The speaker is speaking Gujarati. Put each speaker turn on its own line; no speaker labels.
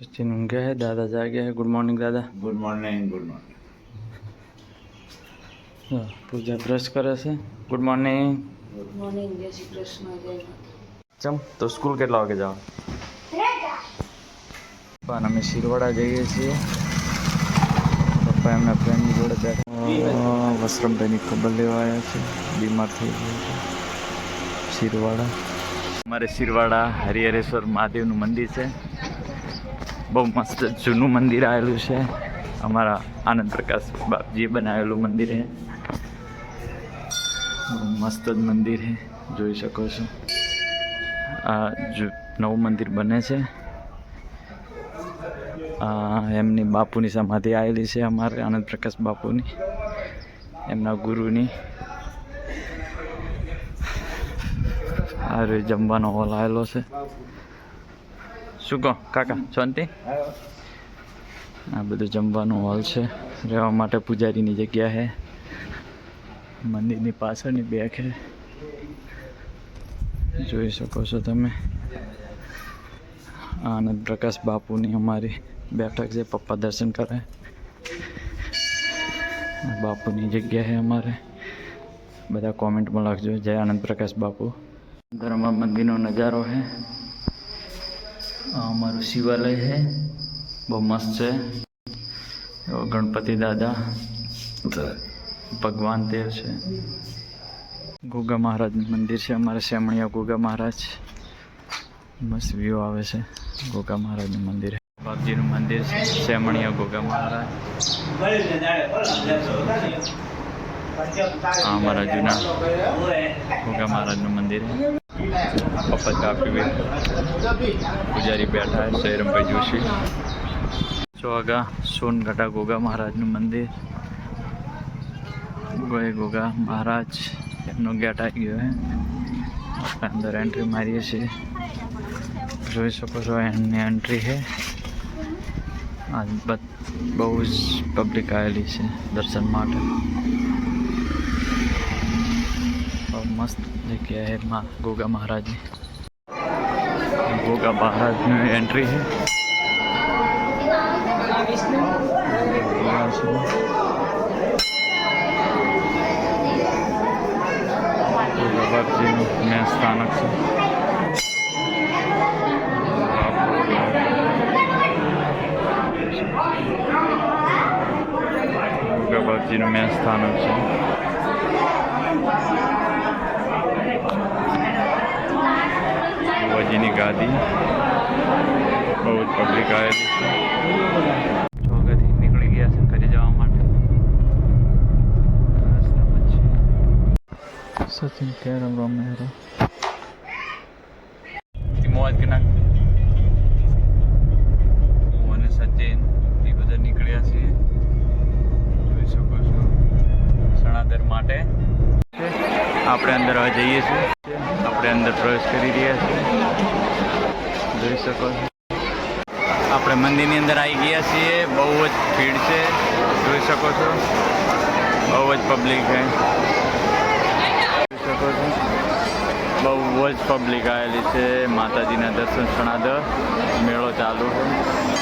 सचिन उन गया है। दादा। जा गया है good morning
good morning good morning
જો, પૂજા બ્રશ કરે છે ગુડ મોર્નિંગ
ગુડ મોર્નિંગ જય શ્રી કૃષ્ણ જય માતા
ચમ તો સ્કૂલ કેટલા વાગે જાવ પણ અમે શિરવાડા જઈએ છીએ પપ્પા એમના ફ્રેન્ડની જોડે બેઠા વસરમભાઈની ખબર લેવા આવ્યા છે બીમાર થઈ ગયા છે શિરવાડા અમારે શિરવાડા હરિહરેશ્વર મહાદેવનું મંદિર છે બહુ મસ્ત જૂનું મંદિર આવેલું છે. અમારા આનંદ પ્રકાશ બાપજીએ બનાવેલું મંદિર છે. મસ્ત જ મંદિર છે. જોઈ શકો છો. આ નવું મંદિર બને છે. એમની બાપુની સમાધિ આવેલી છે અમારે, આનંદ પ્રકાશ બાપુની, એમના ગુરુની. આ રીતે જમવાનો હોલ આવેલો છે. શું કહો? કાકા, શાંતિ? આ બધું જમવાનું હોલ છે. રહેવા માટે પૂજારીની જગ્યા છે. મંદિરની પાછળની બેક છે. જોઈ શકો છો તમે. આનંદ પ્રકાશ બાપુની અમારી બેઠક છે, પપ્પા દર્શન કરે. બાપુની જગ્યા છે અમારે. બધા કોમેન્ટમાં લખજો. જય આનંદ પ્રકાશ બાપુ. ધર્મ મંદિરનો નજારો છે. અમારું શિવાલય છે. બહુ મસ્ત છે. ગણપતિ દાદા. ભગવાન દેવ છે. ગોગા મહારાજનું મંદિર છે. અમારે શેમણિયા ગોગા મહારાજ. મસ્ત વ્યૂ આવે છે. ગોગા મહારાજનું મંદિર. બાપજીનું મંદિર છે. શેમણિયા ગોગા મહારાજ. અમારા જૂના ગોગા મહારાજનું મંદિર પપ્પા કાપી બે પૂજારી બેઠા જયરામભાઈ જોશી. ચોગા સોનગઢા ગોગા મહારાજનું મંદિર. ગોય ગોગા મહારાજ એમનો ગેટ આવી ગયો હે. અંદર એન્ટ્રી મારીએ છીએ. જોઈ શકો છો એમની એન્ટ્રી છે આ બહુ જ પબ્લિક આવેલી છે દર્શન માટે. બહુ મસ્ત જગ્યા છે મા ગોગા મહારાજની ગોગા મહારાજની એન્ટ્રી છે બાપજીનું મેં સ્થાનક છે ગોગા બાપજીનું મેં સ્થાનક છે બહુ પબ્લિક આવેલી છે. છે છે. સચિન કેરમ રમેરો મોજ કે નાખ હું અને સચિન એ બધા નીકળ્યા છીએ. જોઈ શકો છો. સણાદર માટે. આપણે અંદર હવે જઈએ છીએ. આપણે અંદર પ્રવેશ કરી રહ્યા છીએ જોઈ શકો છો. આપણે મંદિરની અંદર આવી ગયા છીએ. બહુ જ ભીડ છે. જોઈ શકો છો. બહુ જ પબ્લિક છે. જોઈ શકો છો. બહુ જ પબ્લિક આવેલી છે. માતાજીના દર્શન સણાદર મેળો ચાલુ છે.